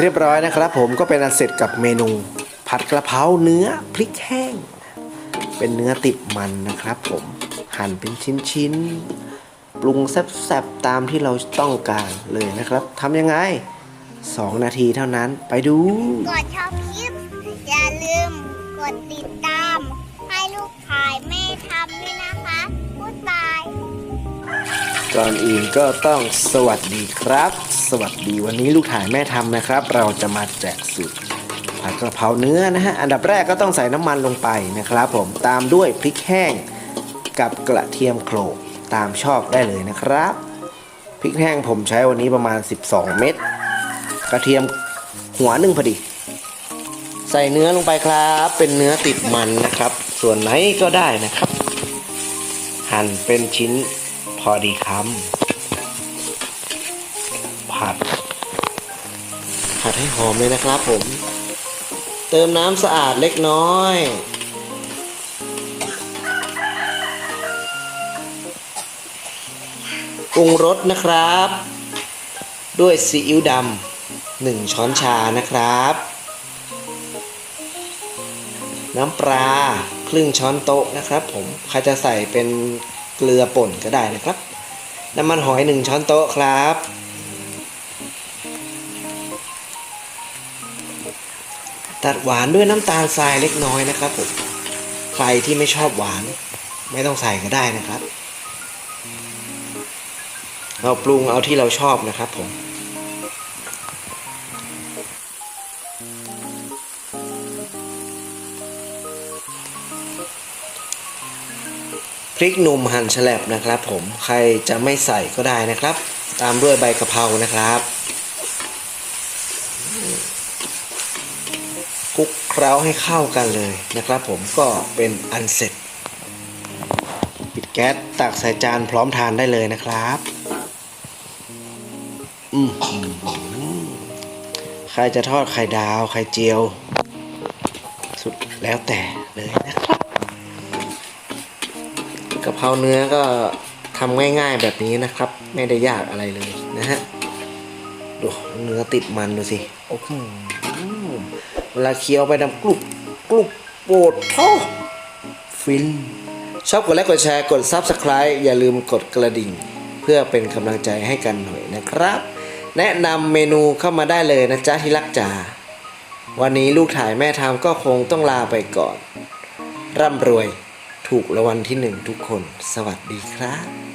เรียบร้อยนะครับผมก็เป็นอันเสร็จกับเมนู ผัดกระเพราเนื้อพริกแห้ง เป็นเนื้อติดมันนะครับผมหั่นเป็นชิ้นๆ ปรุงแซ่บๆ ตามที่เราต้องการเลยนะครับทำยังไง 2 นาทีเท่านั้นไปดู กดชอบคลิป อย่าลืมกดติดตาม ให้ลูกถ่ายแม่ทำด้วยนะคะ ก่อนอื่นก็ต้องสวัสดีครับ สวัสดีวันนี้ลูกถ่ายแม่ทำนะครับ เราจะมาแจกสูตรผัดกระเพราเนื้อนะฮะอันดับแรกก็ต้องใส่น้ำมันลงไปนะครับ ผมตามด้วยพริกแห้งกับกระเทียมโขลกตามชอบได้เลยนะครับพริกแห้งผมใช้วันนี้ประมาณ 12 เม็ดกระเทียมหัวหนึ่งพอดี ใส่เนื้อลงไปครับ เป็นเนื้อติดมันนะครับ ส่วนไหนก็ได้นะครับ หั่นเป็นชิ้น อดีคำผัด ผัดให้หอมเลยนะครับผม เติมน้ำสะอาดเล็กน้อย ปรุงรสนะครับ ด้วยซีอิ๊วดำหนึ่งช้อนชานะครับ น้ำปลาครึ่งช้อนโต๊ะนะครับผม ใครจะใส่เป็น เกลือป่นก็ได้นะครับ น้ำมันหอยหนึ่งช้อนโต๊ะครับ ตัดหวานด้วยน้ำตาลทรายเล็กน้อยนะครับผมใครที่ไม่ชอบหวานไม่ต้องใส่ก็ได้นะครับ เราปรุงเอาที่เราชอบนะครับผม พริกหนุ่มหั่นแฉลบนะครับผมใครจะไม่ใส่ก็ได้นะครับ ตามด้วยใบกะเพรานะครับคลุกเคล้าให้เข้ากันเลยนะครับ ผมก็เป็นอันเสร็จ ปิดแก๊สตักใส่จานพร้อมทานได้เลยนะครับอืมใครจะทอดไข่ดาวไข่เจียว สุดแล้วแต่เลยะครับกะเพราเนื้อก็ทำง่ายๆแบบนี้นะครับ ไม่ได้ยากอะไรเลยนะฮะดูเนื้อติดมันดูสิโอ้โหเวลาเคี้ยวไปดำกรุบกรุบโปรดท้อฟิน ชอบกดไลค์กดแชร์กด Subscribe อย่าลืมกดกระดิ่ง เพื่อเป็นกำลังใจให้กันหน่อยนะครับ แนะนำเมนูเข้ามาได้เลยนะจ๊ะที่รักจ๋าวันนี้ลูกถ่ายแม่ทำก็คงต้องลาไปก่อน ร่ำรวย ถูกรางวัลที่หนึ่งทุกคน สวัสดีครับ